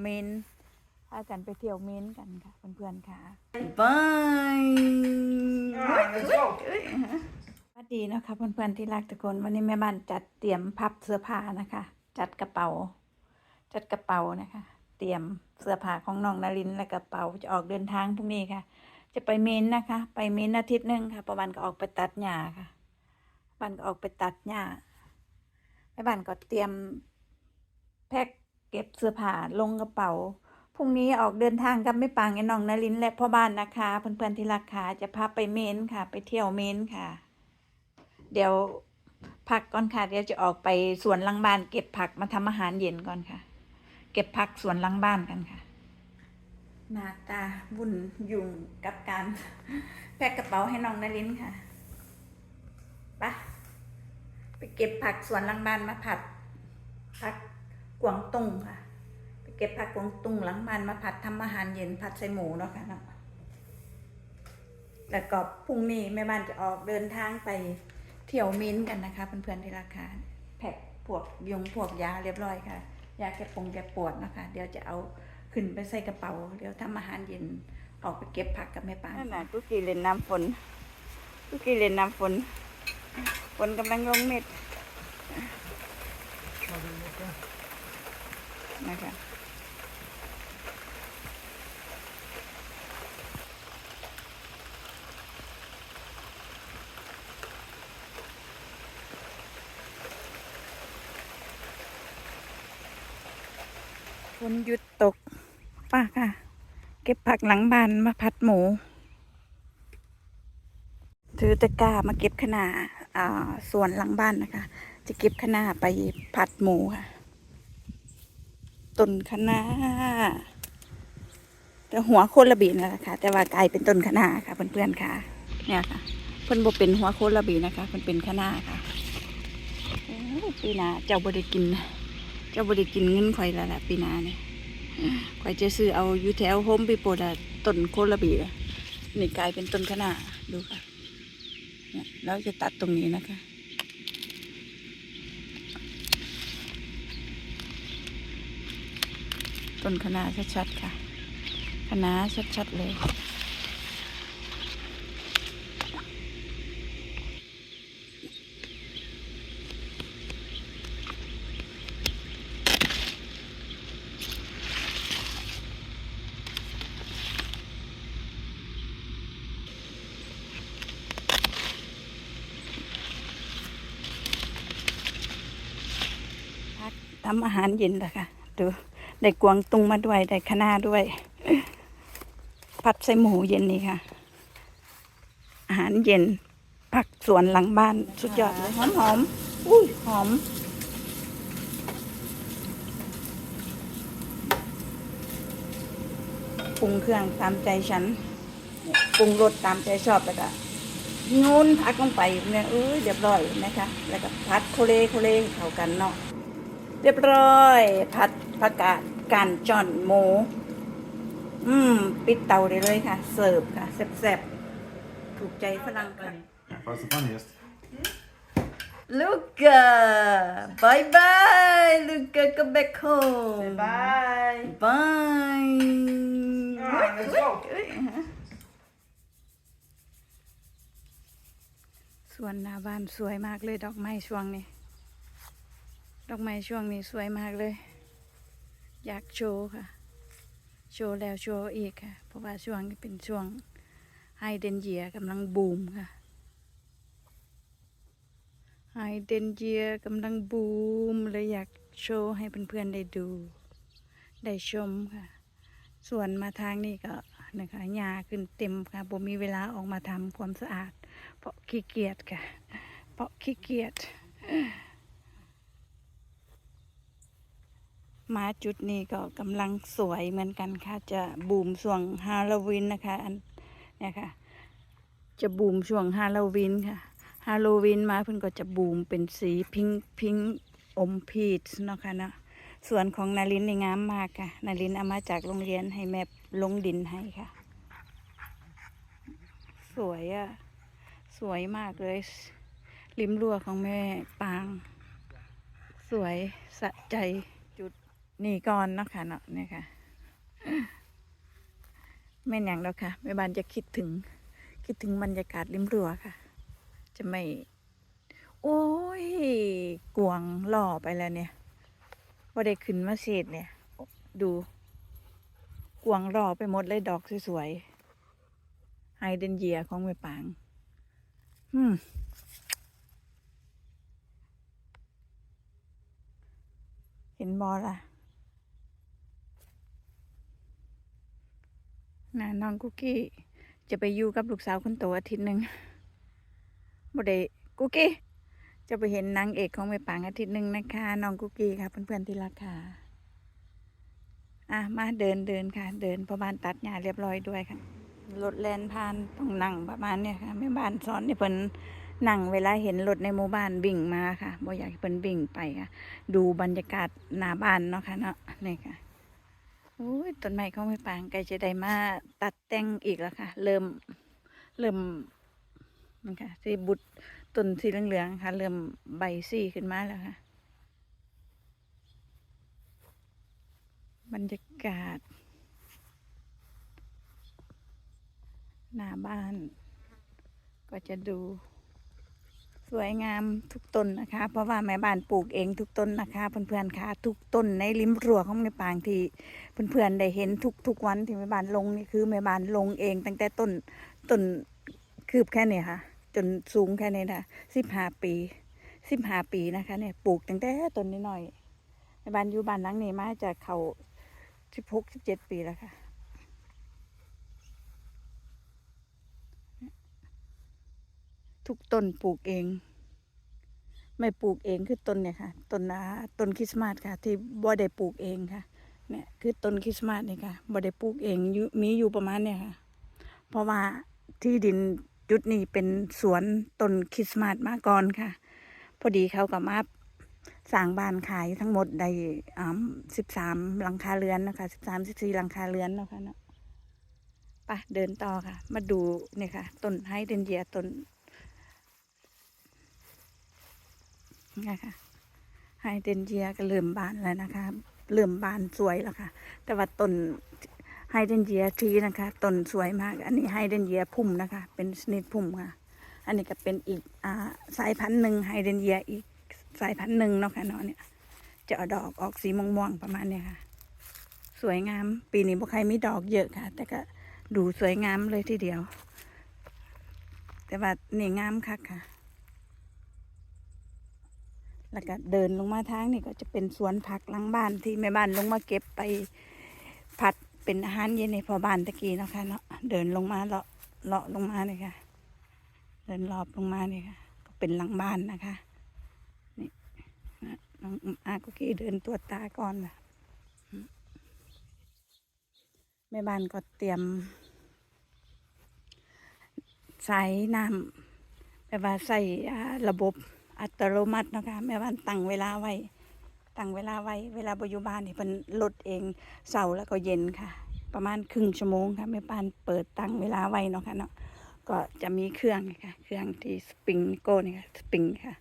เมนพากันไปเที่ยวเมนกันค่ะเพื่อนๆค่ะบายสวัสดีนะคะเพื่อนๆที่รักทุกคนวันนี้แม่บ้านจัดเตรียมพับเสื้อผ้านะคะ จัดกระเป๋า จัดกระเป๋านะคะ เตรียมเสื้อผ้าของน้องนารินและกระเป๋าจะออกเดินทางพรุ่งนี้ค่ะ จะไปเมนนะคะ ไปเมนอาทิตย์หนึ่งค่ะประวันก็ออกไปตัดหญ้าค่ะบันก็ออกไปตัดหญ้าแม่บ้านก็เตรียมแพ็ค เก็บเสื้อผ้าลงกระเป๋าพรุ่งนี้ออกเดินทางกับแม่ปางไอ้น้องนารินและพ่อบ้านนะคะเพื่อนๆที่รักค่ะจะพาไปเมนค่ะ ไปเที่ยวเมนค่ะ เดี๋ยวพักก่อนค่ะเดี๋ยวจะออกไปสวนหลังบ้าน เก็บผักมาทำอาหารเย็นก่อนค่ะ เก็บผักสวนหลังบ้านกันค่ะหน้าตาวุ่นยุ่งกับการแพ็คกระเป๋าให้น้องนารินค่ะไปะไปเก็บผักสวนหลังบ้านมาผัดผัก กวางตุ้งค่ะ ไปเก็บผักกวางตุ้งหลังบ้านมาผัดทำอาหารเย็นผัดใส่หมูเนาะค่ะเนาะแล้วก็พรุ่งนี้แม่บ้านจะออกเดินทางไปเที่ยวมิ้นกันนะคะเพื่อนๆที่ราคาแพ็คพวกยงพวกยาเรียบร้อยค่ะ ยาแก้ปงแก้ปวดนะคะ เดี๋ยวจะเอาขึ้นไปใส่กระเป๋า เดี๋ยวทำอาหารเย็นออกไปเก็บผักกับแม่ปานั่นน่ะกุกี้เล่นน้ำฝนกุกี้เล่นน้ำฝน ฝนกำลังลงเม็ด นะคะ ฝนหยุดตกป้าค่ะ เก็บผักหลังบ้านมาผัดหมู ถือตะกร้ามาเก็บขนาอ่วนหลังบ้านนะคะ จะเก็บขนาไปผัดหมูค่ะ ต้นคะนาแต่หัวโคนระบีนะคะ แต่ว่ากลายเป็นต้นคะนาค่ะเพื่อนๆค่ะ เนี่ยค่ะ เพิ่นบ่เป็นหัวโคนระบีนะคะเพิ่นเป็นคะนาค่ะปีนาเจ้าบ่ได้กิน เจ้าบ่ได้กินเงินข่อยแล้วล่ะปีนาเนี่ยข่อยจะซื้อเอาอยู่แถวโฮมปีโปรดต้นโคนระบีนี่กลายเป็นต้นคะน้าดูค่ะเนี่ยเราจะตัดตรงนี้นะคะ ต้นคะน้าชัดๆค่ะคะน้าชัดๆเลยพักทำอาหารเย็นแล้วค่ะดู ได้กวางตุงมาด้วย ได้คะน้าด้วย ผัดใส่หมูเย็นนี่ค่ะ อาหารเย็น ผักสวนหลังบ้านสุดยอดเลยหอมหอมอุ้ยหอมปรุงเครื่องตามใจฉันปรุงรสตามใจชอบแล้วก็โยนผักลงไปเนี่ยเอ้ยเรียบร้อยนะคะ แล้วก็พัดโคเลโคเลเข้ากันเนาะเรียบร้อยผัดผักกาด กันจ่อนหมู อืม ปิดเตาได้เลยค่ะ เสิร์ฟค่ะแซ่บๆถูกใจฝรั่งกัน Was ist funniest? Luca bye bye Luca go back home Bye. bye Alright, let's go. เอ้ยสวนหน้าบ้านสวยมากเลย ดอกไม้ช่วงนี้ ดอกไม้ช่วงนี้สวยมากเลย อยากโชว์ค่ะ โชว์แล้วโชว์อีกค่ะ เพราะว่าช่วงนี้เป็นช่วงไฮเดนเยียกำลังบูมค่ะไฮเดนเยียกำลังบูมเลยอยากโชว์ให้เพื่อนๆได้ดู ได้ชมค่ะ ส่วนมาทางนี้ก็นะคะหญ้าขึ้นเต็มค่ะบ่มีเวลาออกมาทำความสะอาด เพราะขี้เกียจค่ะ เพราะขี้เกียจ มาจุดนี้ก็กำลังสวยเหมือนกันค่ะ จะบูมช่วงฮาโลวีนนะคะอันเนี่ยค่ะ จะบูมช่วงฮาโลวีนค่ะฮาโลวีนมาเพิ่นก็จะบูมเป็นสีพิงค์พิงค์อมพีชเนาะค่ะเนาะส่วนของนารินในงามมากค่ะ นารินเอามาจากโรงเรียนให้แม่ลงดินให้ค่ะ สวยอะสวยมากเลย ริมรั้วของแม่ปาง สวยสะใจ นี่ก่อนเนาะค่ะเนาะเนี่ยค่ะแม่นอย่างแล้วค่ะแม่บ้านจะคิดถึง คิดถึงบรรยากาศริมรั้วค่ะ จะไม่ โอ้ยกวางหล่อไปแล้วเนี่ยว่าได้ขึ้นมาเศษเนี่ย ดู กวางหล่อไปหมดเลยดอกสวยๆไฮเดนเยียของแม่ปางอืมเห็นบอล่ะ น้องกุ๊กกี้จะไปอยู่กับลูกสาวคนโตอาทิตย์หนึ่งบ่ได้กุ๊กกี้จะไปเห็นนางเอกของแม่ปางอาทิตย์หนึ่งนะคะน้องกุ๊กกี้ค่ะเพื่อนๆที่รักค่ะอะมาเดินเดินค่ะ เดินเพระบ้านตัดหญ้าเรียบร้อยด้วยค่ะรถแลนผ่านต้องนั่งประมาณเนี่ยค่ะแม่บ้านสอนนี่เพิ่นนั่งเวลาเห็นรถในหมู่บ้านวิ่งมาค่ะบ่อยากเพิ่นวิ่งไปค่ะ ดูบรรยากาศหน้าบ้านเนาะค่ะเนาะนี่ค่ะ อ้ยต้นไม้ของแม่ปางใกลจะได้มาตัดแต่งอีกแล้วค่ะ เริ่มเริ่มนี่ค่ะสีบุตรต้นสีเหลืองๆค่ะ เริ่มใบสีขึ้นมาแล้วค่ะ บรรยากาศ หน้าบ้าน ก็จะดู วยงามทุกต้นนะคะ เพราะว่าแม่บ้านปลูกเองทุกต้นนะคะเพื่อนๆค่ะทุกต้นในริมรั้วของแม่ปางที่เพื่อนๆได้เห็นทุกทุกวันที่แม่บ้านลงนี่คือแม่บ้านลงเอง ตั้งแต่ต้นต้นคืบแค่เนี้ค่ะ จนสูงแค่นี้นะสิบห้าปีสิบห้าปีนะคะเนี่ยปลูกตั้งแต่ต้นนิดหน่อยแม่บ้านอยู่บ้านหลังนี้มาจะเขาสิบหกสิบเจ็ดปีแล้วค่ะ ทุกต้นปลูกเอง ไม่ปลูกเองคือต้นเนี่ยค่ะต้นอ่าต้นคริสต์มาสค่ะ ที่บ่ได้ปลูกเองค่ะ เนี่ยคือต้นคริสต์มาสนี่ค่ะบ่ได้ปลูกเองมีอยู่ประมาณเนี่ยค่ะ เพราะว่าที่ดินจุดนี้เป็นสวนต้นคริสต์มาสมาก่อนค่ะ พอดีเขาก็มาสร้างบ้านขายทั้งหมดได้สิบสามหลังคาเรือนนะคะสิบสามสิบสี่หลังคาเรือนนะค่ะเนาะไปเดินต่อค่ะ มาดูเนี่ยค่ะต้นไฮเดนเยียต้น นะคะไฮเดรนเยียก็เริ่มบานแล้วนะคะ เริ่มบานสวยแล้วค่ะ แต่ว่าต้นไฮเดรนเยียทีนะคะต้นสวยมาก อันนี้ไฮเดรนเยียพุ่มนะคะ เป็นชนิดพุ่มค่ะ อันนี้ก็เป็นอีกอ่าสายพันธุ์หนึ่งไฮเดรนเยียอีกสายพันธุ์หนึ่งเนาะค่ะเนาะเนี่ย จะเอาดอกออกสีม่วงๆประมาณเนี้ยค่ะ สวยงาม ปีนี้บ่ใครมีดอกเยอะค่ะ แต่ก็ดูสวยงามเลยทีเดียว แต่ว่านี่งามคักค่ะ แล้วก็เดินลงมาทางนี่ก็จะเป็นสวนผักหลังบ้านที่แม่บ้านลงมาเก็บไปผัดเป็นอาหารเย็นในพอบ้านตะกี้นะคะเนาะเดินลงมาเลาะเลาะลงมาเลยค่ะ เดินรอบลงมาเนี่ค่ะ ก็เป็นหลังบ้านนะคะนี่น้องอากุกี้เดินตัวจตาก่อนนะแม่บ้านก็เตรียมใส่น้ำแบบว่าใส่ระบบ อัตโนมัตินะคะแม่บ้านตั้งเวลาไว้ ตั้งเวลาไว้ เวลาบอยู่บ้านนี่เพิ่นลดเองเสาร์แล้วก็เย็นค่ะ ประมาณครึ่งชั่วโมงค่ะแม่บ้านเปิดตั้งเวลาไว้เนาะค่ะเนาะก็จะมีเครื่องนี่ค่ะเครื่องที่สปริงโก้นี่ค่ะสปริงค่ะ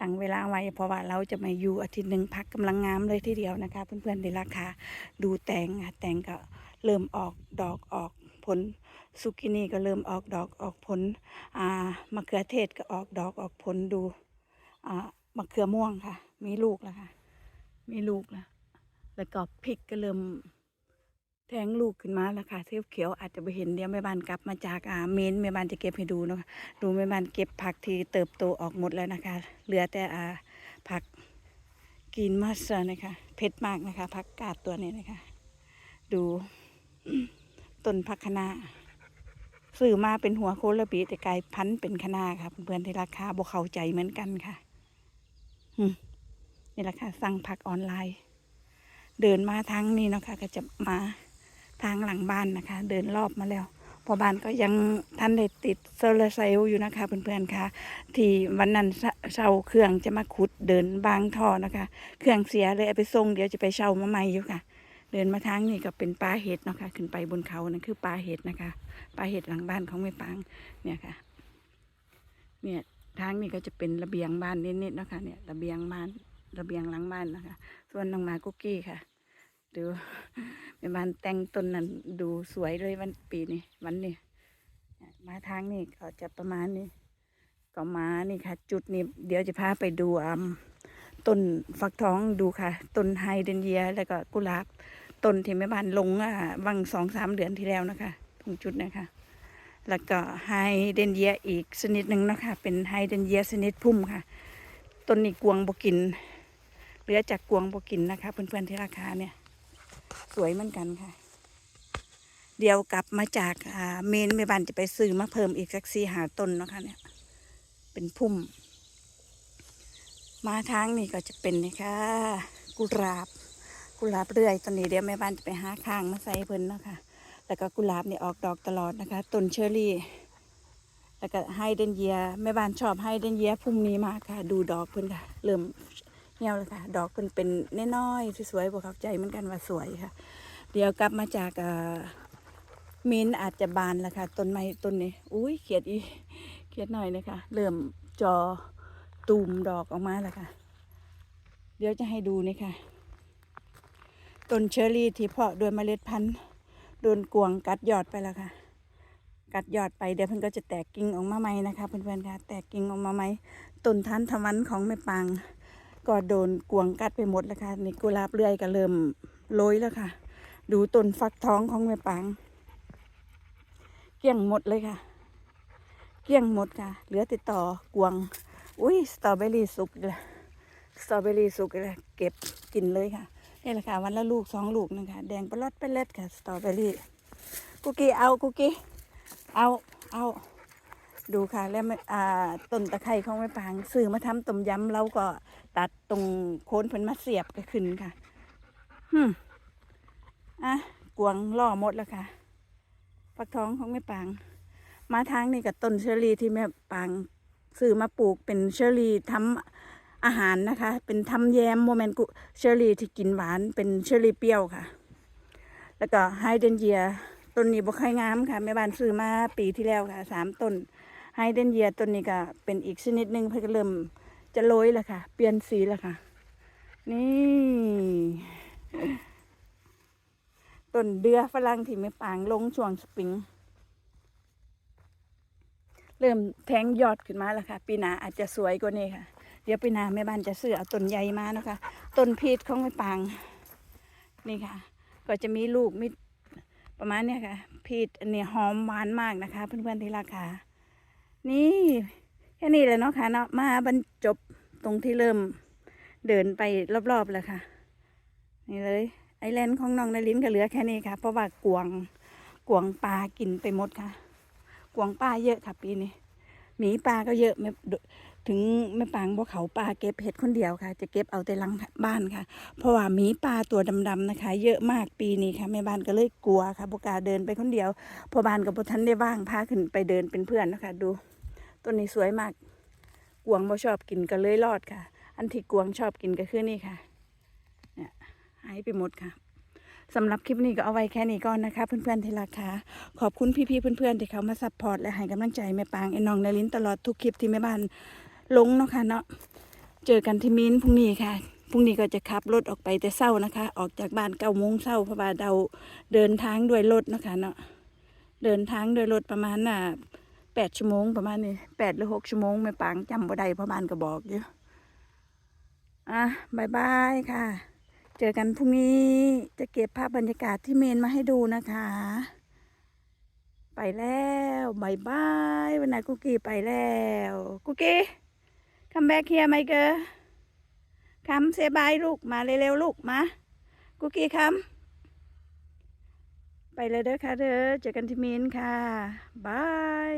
ตั้งเวลาไว้เพราะว่าเราจะมาอยู่อาทิตย์หนึ่งพักกำลังงามเลยทีเดียวนะคะ เพื่อนๆในราคาดูแตงค่ะแตงก็เริ่มออกดอกออกผล ซุกินี่ก็เริ่มออกดอกออกผลอ่ามะเขือเทศก็ออกดอกออกผลดูอ่ามะเขือม่วงค่ะ มีลูกแล้วค่ะ มีลูกแล้วแล้วก็พริกก็เริ่มแทงลูกขึ้นมาแล้วค่ะเที่ยวเขียวอาจจะไปเห็นเดี๋ยวแม่บ้านกลับมาจากอ่าเมนแม่บ้านจะเก็บให้ดูเนาะดูแม่บ้านเก็บผักที่เติบโตออกหมดแล้วนะคะ เหลือแต่อ่าผักกินมัสนะคะเผ็ดมากนะคะผักกาดตัวนี้นะคะ ดูต้นผักคะน้า ซื้อมาเป็นหัวโคลปีแต่กลายพันเป็นคะน้าค่ะเพื่อนๆที่ราคาบเข้าใจเหมือนกันค่ะนี่แหละค่ะสั่งผักออนไลน์ เดินมาทางนี้เนาะค่ะก็จะมาทางหลังบ้านนะคะ เดินรอบมาแล้วพอบ้านก็ยังท่านได้ติดโซลาร์เซลล์อยู่นะคะเพื่อนๆค่ะ ที่วันนั้นเชเช่าเครื่องจะมาขุดเดินบางท่อนะคะ เครื่องเสียเลยเอาไปส่งเดี๋ยวจะไปเช่ามาใหม่อยู่ค่ะ เดินมาทางนี้ก็เป็นปลาเห็ดเนาะค่ะขึ้นไปบนเขานั่นคือปลาเห็ดนะคะปลาเห็ดหลังบ้านของแม่ปางเนี่ยค่ะ เนี่ยทางนี้ก็จะเป็นระเบียงบ้านนิดๆนะคะเนี่ยระเบียงบ้านระเบียงหลังบ้านนะคะ ส่วนน้องมากุกกี้ค่ะ ดูแม่บ้านแต่งต้นนั้นดูสวยเลยวันปีนี้วันนี้มาทางนี้ก็จะประมาณนี้ก็มานี่ค่ะ จุดนี้เดี๋ยวจะพาไปดูอ่า ต้นฟักทองดูค่ะ ต้นไฮเดรนเยีย แล้วก็กุหลาบ ต้นที่แม่บ้านลงอะวังสองสามเดือนที่แล้วนะคะ ตรงจุดนะคะ แล้วก็ไฮเดรนเยียอีกชนิดหนึ่งนะคะ เป็นไฮเดรนเยียชนิดพุ่มค่ะ ต้นนี้กวงบกิน เหลือจากกวงบกินนะคะ เพื่อนๆที่ราคาเนี่ย สวยเหมือนกันค่ะ เดี๋ยวกลับมาจากเมนแม่บ้านจะไปซื้อมาเพิ่มอีกสักสี่หาต้นนะคะเนี่ย เป็นพุ่ม มาทางนี้ก็จะเป็นนะคะกุหลาบ กุหลาบเรื่อยตอนนี้เดี๋ยวแม่บ้านจะไปหาข้างมาใส่เพิ่นเนาะคะแล้วก็กุหลาบเนี่ยออกดอกตลอดนะคะต้นเชอรี่ แล้วก็ไฮเดนเยียแม่บ้านชอบไฮเดนเยียพุ่มนี้มากค่ะ ดูดอกเพิ่นค่ะ เริ่มเหี่ยวแล้วค่ะ ดอกเพิ่นเป็นน้อยๆสวยๆบอกเข้าใจเหมือนกันว่าสวยค่ะ เดี๋ยวกลับมาจากเอ่อมินอาจจะบานแล้วค่ะต้นไม้ต้นนี้ อุ้ยเขียดอีเขียดหน่อยนะคะเริ่มจอ ตูมดอกออกมาแล้วค่ะ เดี๋ยวจะให้ดูนี่ค่ะ ต้นเชอรี่ที่เพาะด้วยเมล็ดพันธุ์โดนกวงกัดยอดไปแล้วค่ะ กัดยอดไปเดี๋ยวเพิ่อนก็จะแตกกิ่งออกมาใหม่นะคะเพื่อนๆค่ะ แตกกิ่งออกมาใหม่ต้นทานทวันของแม่ปางก็โดนกวงกัดไปหมดแล้วค่ะนี่กุหลาบเลื่อยก็เริ่มโรยแล้วค่ะ ดูต้นฟักทองของแม่ปาง เกลี้ยงหมดเลยค่ะ เกลี้ยงหมดค่ะ เหลือติดต่อกวง อุ้ยสตรอเบอรี่สุกเลยสตรอเบอรี่สุกเลยเก็บกินเลยค่ะนี่แหละค่ะวันละลูกสองลูกนึงค่ะแดงปลอดไปเล็ดค่ะสตรอเบอรี่กุกกี้เอากุกกี้เอาเอาดูค่ะแล้วไม่อ่าต้นตะไคร้ของแม่ปางซื้อมาทำต้มยำเราก็ตัดตรงโคนเพิ่นมาเสียบก็ขึ้นค่ะฮึมอะกวงล่อหมดแล้วค่ะฟักทองของแม่ปาง มาทางนี้กับต้นเชอรี่ที่แม่ปาง ซื้อมาปลูกเป็นเชอรี่ทำอาหารนะคะ เป็นทำแยมโมเมนต์กุเชอรี่ที่กินหวานเป็นเชอรี่เปรี้ยวค่ะ แล้วก็ไฮเดรนเยียต้นนี้บ่ค่อยงามค่ะแม่บ้านซื้อมาปีที่แล้วค่ะสามต้นไฮเดรนเยียต้นนี้ก็เป็นอีกชนิดหนึ่งเพิ่งเริ่มจะโรยแล้วค่ะ เปลี่ยนสีแล้วค่ะ นี่ต้นเดือฝรั่งที่แม่ปางลงช่วงสปริง เริ่มแทงยอดขึ้นมาแล้วค่ะ ปีหน้าอาจจะสวยกว่านี้ค่ะ เดี๋ยวปีหน้าแม่บ้านจะซื้อเอาต้นใหญ่มาเนาะคะต้นพีชของแม่ปางนี่ค่ะ ก็จะมีลูกมีประมาณเนี้ยค่ะ พีชอันนี้หอมหวานมากนะคะ เพื่อนๆที่ราคานี่แค่นี้เลยเนาะค่ะเนาะมาบรรจบตรงที่เริ่มเดินไปรอบๆแล้วค่ะ นี่เลย ไอแลนด์ของน้องนลินก็เหลือแค่นี้ค่ะ เพราะว่ากวงกวงปลากินไปหมดค่ะ วางป่าเยอะค่ะ ปีนี้หมีป่าก็เยอะไม่ถึงแม่ปางบ่เขาป่าเก็บเห็ดคนเดียวค่ะ จะเก็บเอาแต่หลังบ้านค่ะ เพราะว่าหมีป่าตัวดำๆนะคะ เยอะมากปีนี้ค่ะแม่บ้านก็เลยกลัวค่ะบกล้าเดินไปคนเดียวพอบ้านกับพอทันได้ว่างพาขึ้นไปเดินเป็นเพื่อนนะคะ ดูต้นนี้สวยมากกวางบ่ชอบกินก็เลยรอดค่ะ อันที่กวางชอบกินก็คือนี่ค่ะเนี่ยหายไปหมดค่ะ สำหรับคลิปนี้ก็เอาไว้แค่นี้ก่อนนะคะ เพื่อนๆที่รักค่ะขอบคุณพี่ๆเพื่อนๆที่เขามาซัพพอร์ตและให้กำลังใจแม่ปางไอ้น้องนารินตลอดทุกคลิปที่แม่บ้านลงเนาะค่ะเนาะเจอกันที่มินพรุ่งนี้ค่ะพรุ่งนี้ก็จะขับรถออกไปแต่เศร้านะคะ ออกจากบ้านเก้าโมงเศร้าเพราะว่าเราเดินทางด้วยรถเนาะคะเนาะเดินทางด้วยรถประมาณน่ะแปดชั่วโมงประมาณนี้แปดหรือหกชั่วโมงแม่ปางจำบ่ได้เพราะบ้านก็บอกอยู่อะบายบายค่ะ เจอกันพรุ่งนี้จะเก็บภาพบรรยากาศที่เมนมาให้ดูนะคะ ไปแล้วบายบายวันไหนกุกกี้ไปแล้วกุกกี้คัมแบ็กเฮียไมเกอร์คัมเซบายลูกมาเร็วๆลูกมากุกกี้คัมไปเลยเด้อค่ะเด้อเจอกันที่เมนค่ะบาย